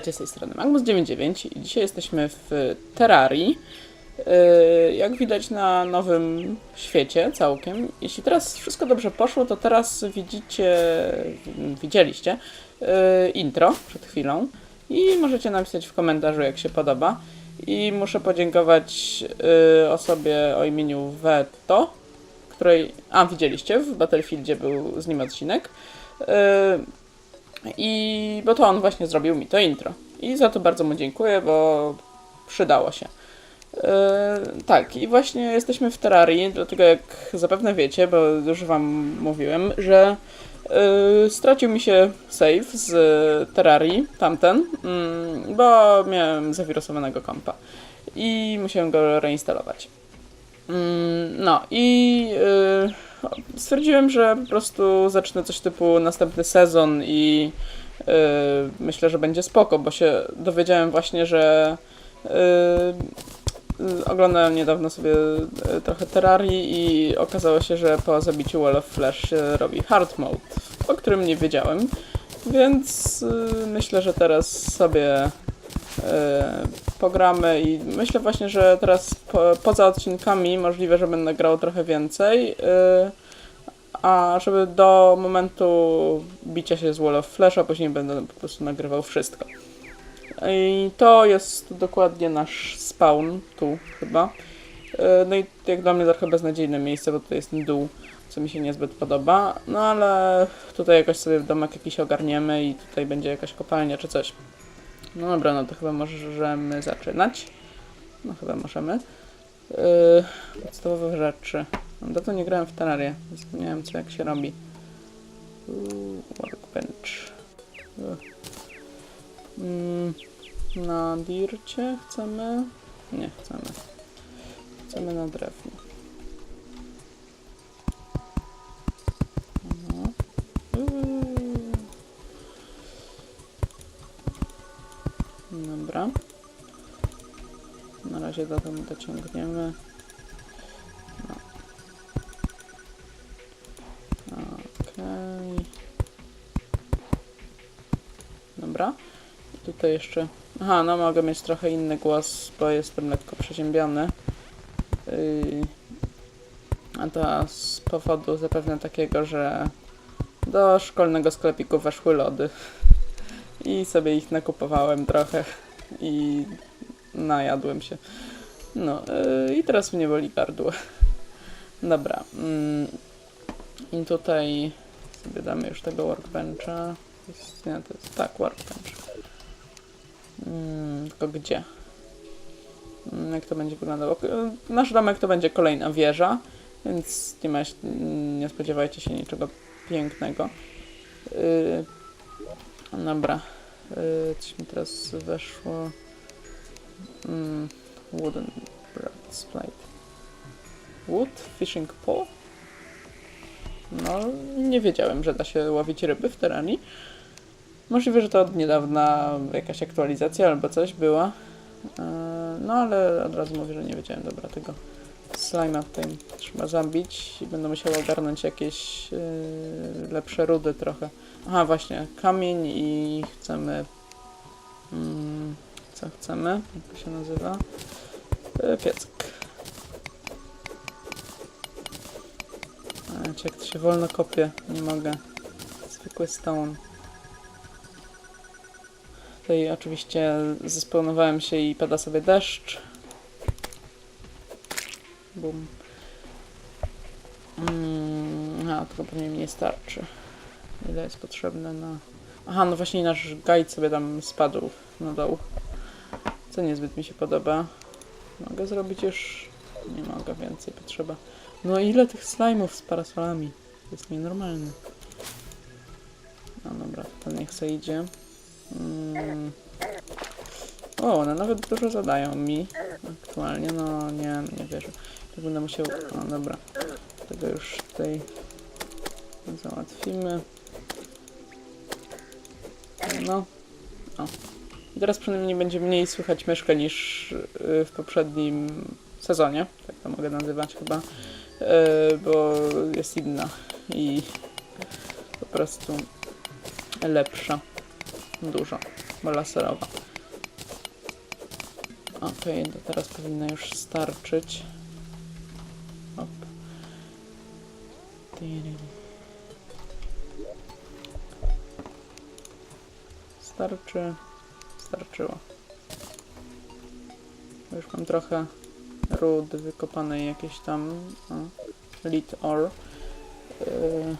Witajcie z tej strony Magmus99 i dzisiaj jesteśmy w Terrarii. Yy, Jak widać na nowym świecie całkiem. Jeśli teraz wszystko dobrze poszło, to teraz widzicie, widzieliście yy, intro przed chwilą i możecie napisać w komentarzu jak się podoba. I muszę podziękować yy, osobie o imieniu Veto, której... A, widzieliście, w Battlefieldzie był z nim odcinek. Yy, i bo to on właśnie zrobił mi to intro. I za to bardzo mu dziękuję, bo przydało się. Yy, tak, i właśnie jesteśmy w Terrarii, dlatego jak zapewne wiecie, bo już wam mówiłem, że yy, stracił mi się save z Terrarii, tamten, mm, bo miałem zawirusowanego kompa i musiałem go reinstalować. Mm, No i yy, stwierdziłem, że po prostu zacznę coś typu następny sezon i yy, myślę, że będzie spoko, bo się dowiedziałem właśnie, że yy, oglądałem niedawno sobie yy, trochę Terrarii i okazało się, że po zabiciu Wall of Flash się robi hard mode, o którym nie wiedziałem, więc yy, myślę, że teraz sobie pogramy i myślę właśnie, że teraz po, poza odcinkami możliwe, że będę grał trochę więcej, e, a żeby do momentu bicia się z Wall of Flash, a później będę po prostu nagrywał wszystko. I to jest dokładnie nasz spawn, tu chyba. E, No i jak dla mnie trochę beznadziejne miejsce, bo to jest dół, co mi się niezbyt podoba. No ale tutaj jakoś sobie domek jakiś ogarniemy i tutaj będzie jakaś kopalnia czy coś. No dobra, no to chyba możemy zaczynać. No chyba możemy. Yy, podstawowe rzeczy. No to nie grałem w Terrarię. Zapomniałem co jak się robi. Workbench. Mm, na dircie chcemy? Nie chcemy. Chcemy na drewnie. Dobra. Na razie do tego dociągniemy. No. Okej. Dobra. I tutaj jeszcze... Aha, no mogę mieć trochę inny głos, bo jestem lekko przeziębiony. Yy... A to z powodu zapewne takiego, że do szkolnego sklepiku weszły lody. I sobie ich nakupowałem trochę i najadłem się. No yy, i teraz mnie boli gardło. Dobra. Mm, I tutaj sobie damy już tego workbencha. Jest, nie, to jest tak, workbench. Mm, tylko gdzie? Mm, jak to będzie wyglądało? K- Nasz domek to będzie kolejna wieża, więc nie, ma, nie spodziewajcie się niczego pięknego. Yy, Dobra. Yy, coś mi teraz weszło. Mm, wooden breastplate. Wood? Fishing pole? No, nie wiedziałem, że da się łowić ryby w terenie. Możliwe, że to od niedawna jakaś aktualizacja albo coś była. Yy, no, ale od razu mówię, że nie wiedziałem. Dobra, tego slima tutaj trzeba zabić i będę musiał ogarnąć jakieś yy, lepsze rudy trochę. Aha, właśnie, kamień i chcemy... Mm, co chcemy? Jak to się nazywa? E, Piecyk. A, jak to się wolno kopie, nie mogę. Zwykły stone. Tutaj oczywiście zespełnowałem się i pada sobie deszcz. Bum. Mm, a, tylko pewnie mi nie starczy. Ile jest potrzebne na... Aha, no właśnie nasz guide sobie tam spadł na dół. Co niezbyt mi się podoba. Mogę zrobić już... Nie mogę, więcej potrzeba. No ile tych slajmów z parasolami? To jest nienormalne. No dobra, to niech se idzie. Mm. O, one nawet dużo zadają mi aktualnie. No nie, nie wierzę. To będę musiał... O, dobra. Tego już tutaj załatwimy. No. O. Teraz przynajmniej będzie mniej słychać myszkę niż y, w poprzednim sezonie. Tak to mogę nazywać chyba. Y, Bo jest inna i po prostu lepsza. Dużo. bo laserowa. Okej, to teraz powinna już starczyć. Starczy. Starczyło. Już mam trochę ród wykopanej jakieś tam. O, lead ore. Yy,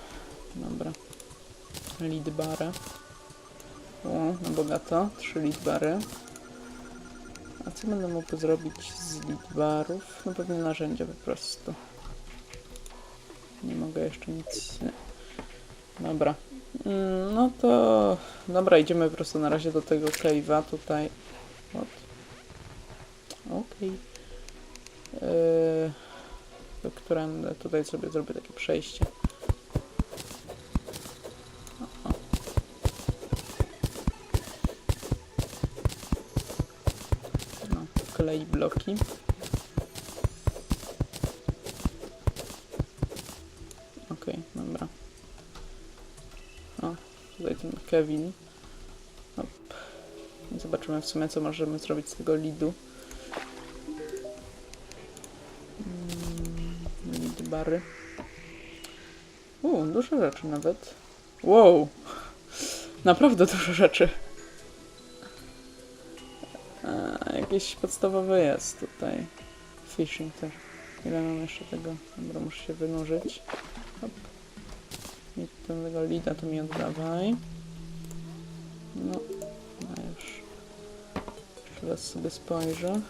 dobra. Lead bary. O, na bogato. Trzy lead bary. A co będę mógł zrobić z lead barów? No pewnie narzędzia po prostu. Mogę jeszcze nic... Nie. Dobra. Mm, No to... Dobra, idziemy po prostu na razie do tego cave'a tutaj. Okej. Yy, do którędy tutaj sobie zrobię takie przejście. No, klei bloki. Ten Kevin. Hop. Zobaczymy w sumie, co możemy zrobić z tego lidu. Mm, Lid bary. U, dużo rzeczy nawet. Wow! Naprawdę dużo rzeczy. A, jakieś podstawowe jest tutaj. Fishing też. Ile mam jeszcze tego? Dobra, muszę się wynurzyć. Hop. I tego lida to mi oddawaj. No, no już. Jeszcze raz sobie spojrzę.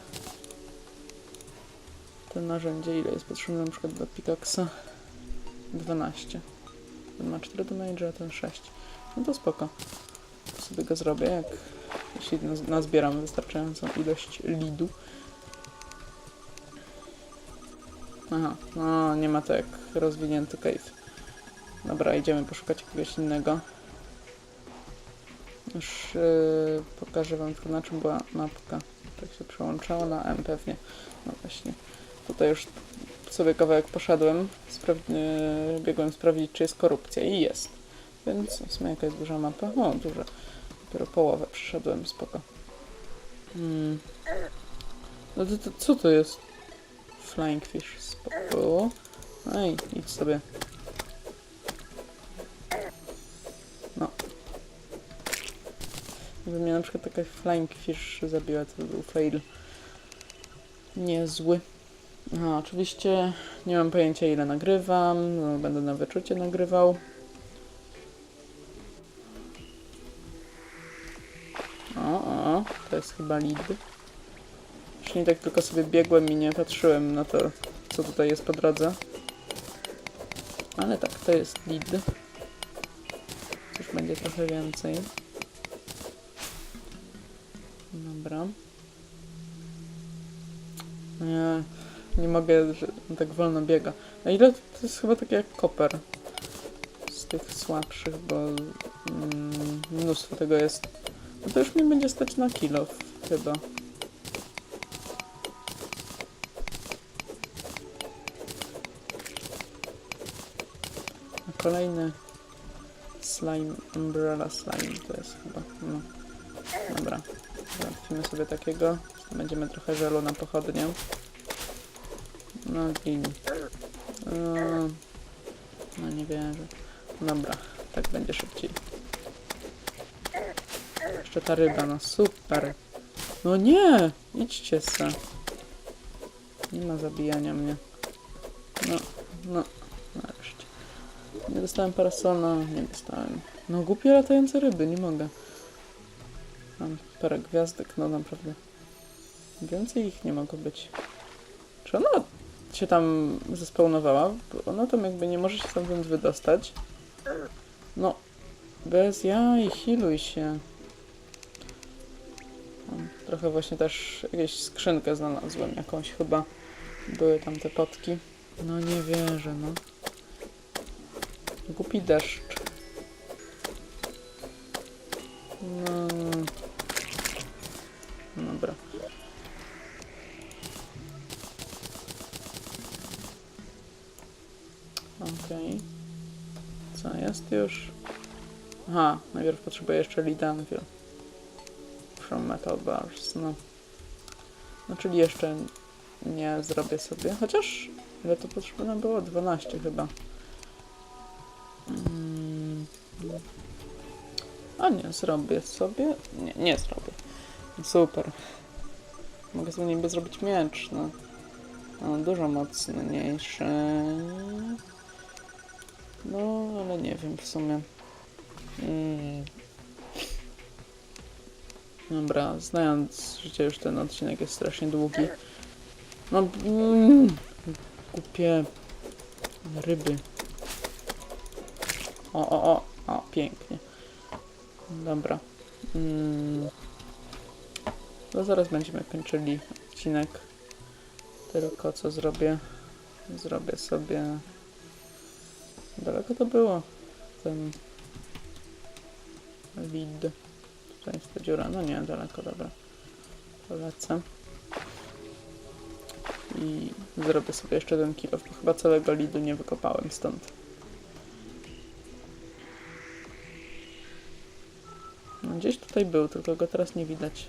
To narzędzie ile jest potrzebne na przykład do Pickaxa? 12. Ten ma 4 damage, a ten 6. No to spoko. To sobie go zrobię, jak jeśli naz- nazbieram wystarczającą ilość lidu. Aha, no nie ma to jak rozwinięty cave. Dobra, idziemy poszukać jakiegoś innego. Już yy, pokażę wam tylko na czym była mapka. Tak się przełączało na M pewnie. No właśnie. Tutaj już sobie kawałek poszedłem. Spra- yy, biegłem sprawdzić, czy jest korupcja. I jest. Więc w sumie jaka jest duża mapa? O, duża. Dopiero połowę przeszedłem, spoko. Hmm. No to, to co to jest? Flying fish, spoko. Ej, idź sobie. Gdyby mnie na przykład taka flying fish zabiła, to by był fail. Niezły. A, oczywiście nie mam pojęcia ile nagrywam, no, będę na wyczucie nagrywał. O, o, to jest chyba lead. Już nie tak tylko sobie biegłem i nie patrzyłem na to, co tutaj jest po drodze. Ale tak, to jest lead. Już będzie trochę więcej. Dobra. Nie, nie mogę, że tak wolno biega. A ile to jest chyba takie jak koper z tych słabszych, bo mm, mnóstwo tego jest. No to już mi będzie stać na kilo chyba. Kolejny slime, umbrella slime to jest chyba, no. Dobra, załatwimy sobie takiego. Będziemy trochę żelu na pochodnię. No gin. No, no nie wierzę. Dobra, tak będzie szybciej. Jeszcze ta ryba, no super. No nie! Idźcie se. Nie ma zabijania mnie. No, no, nareszcie. Nie dostałem parasola, nie dostałem. No głupie latające ryby, nie mogę. Mam parę gwiazdek, no naprawdę. Więcej ich nie mogło być. Czy ona się tam zespełnowała? Bo ona tam jakby nie może się stamtąd wydostać. No, bez jaj, healuj się. Trochę właśnie też jakąś skrzynkę znalazłem, jakąś chyba. Były tam te potki. No nie wierzę, no. Głupi deszcz. No. Już? Aha, najpierw potrzebuję jeszcze Lidanville. from metal bars, no. No czyli jeszcze nie zrobię sobie, chociaż ile to potrzebne było? 12 chyba. Mm. A nie, zrobię sobie. Nie, nie zrobię. Super. Mogę sobie niby zrobić miecz, no. no dużo mocniejszy. No, ale nie wiem w sumie. Mm. Dobra, znając życie już ten odcinek jest strasznie długi. No, mm, głupie ryby. O, o, o, o, pięknie. Dobra. Mm. To zaraz będziemy kończyli odcinek. Tylko co zrobię? Zrobię sobie... Daleko to było? Ten... Lid. Tutaj jest ta dziura. No nie, daleko, dobra. Polecę. I zrobię sobie jeszcze ten kilo, bo chyba całego lidu nie wykopałem stąd. No, gdzieś tutaj był, tylko go teraz nie widać.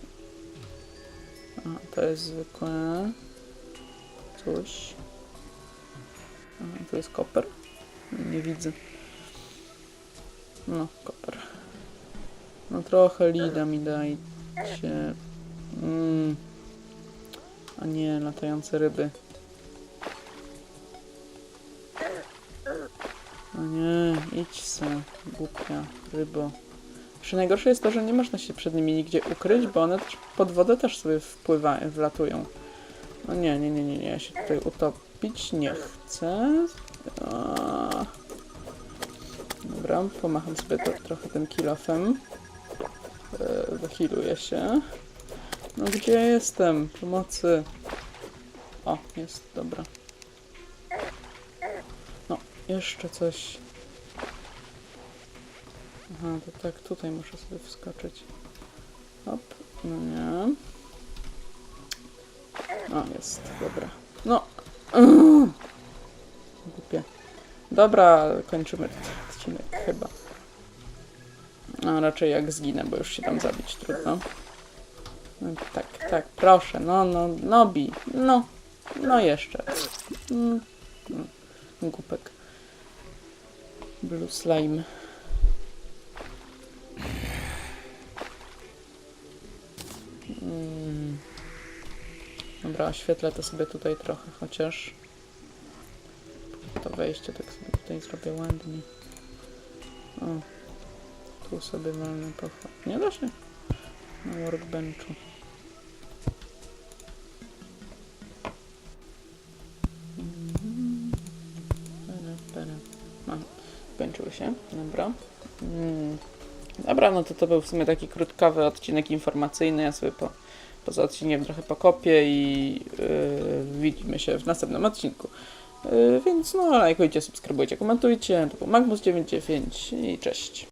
A, to jest zwykłe coś. A, to jest koper? Nie widzę. No, koper. No trochę lida mi dajcie. Mm. A nie, latające ryby. No nie, idź se, głupia rybo. Jeszcze najgorsze jest to, że nie można się przed nimi nigdzie ukryć, bo one też pod wodę też sobie wpływają, wlatują. No nie, nie, nie, nie, nie, ja się tutaj utopić nie chcę. Dobra, pomacham sobie to, trochę tym kilofem. E, Wychiluję się. No gdzie jestem? Pomocy. O, jest, dobra. No, jeszcze coś. Aha, to tak, tutaj muszę sobie wskoczyć. Hop, no nie. O, jest, dobra. No. Dobra, kończymy odcinek chyba. A raczej jak zginę, bo już się tam zabić trudno. No, tak, tak, proszę, no, no, no bi, no, no jeszcze. Mm, mm, głupek. Blue slime. Mm. Dobra, oświetlę to sobie tutaj trochę chociaż. To wejście tak sobie tutaj zrobię ładnie. O, tu sobie wolno pochwat. Nie da się? Na workbenchu. Mhm. Skończyły się, dobra. Mm. Dobra, no to to był w sumie taki krótkowy odcinek informacyjny. Ja sobie po, poza odcinkiem trochę pokopię i yy, widzimy się w następnym odcinku. Yy, więc no, lajkujcie, subskrybujcie, komentujcie. To był Magmus99 i cześć.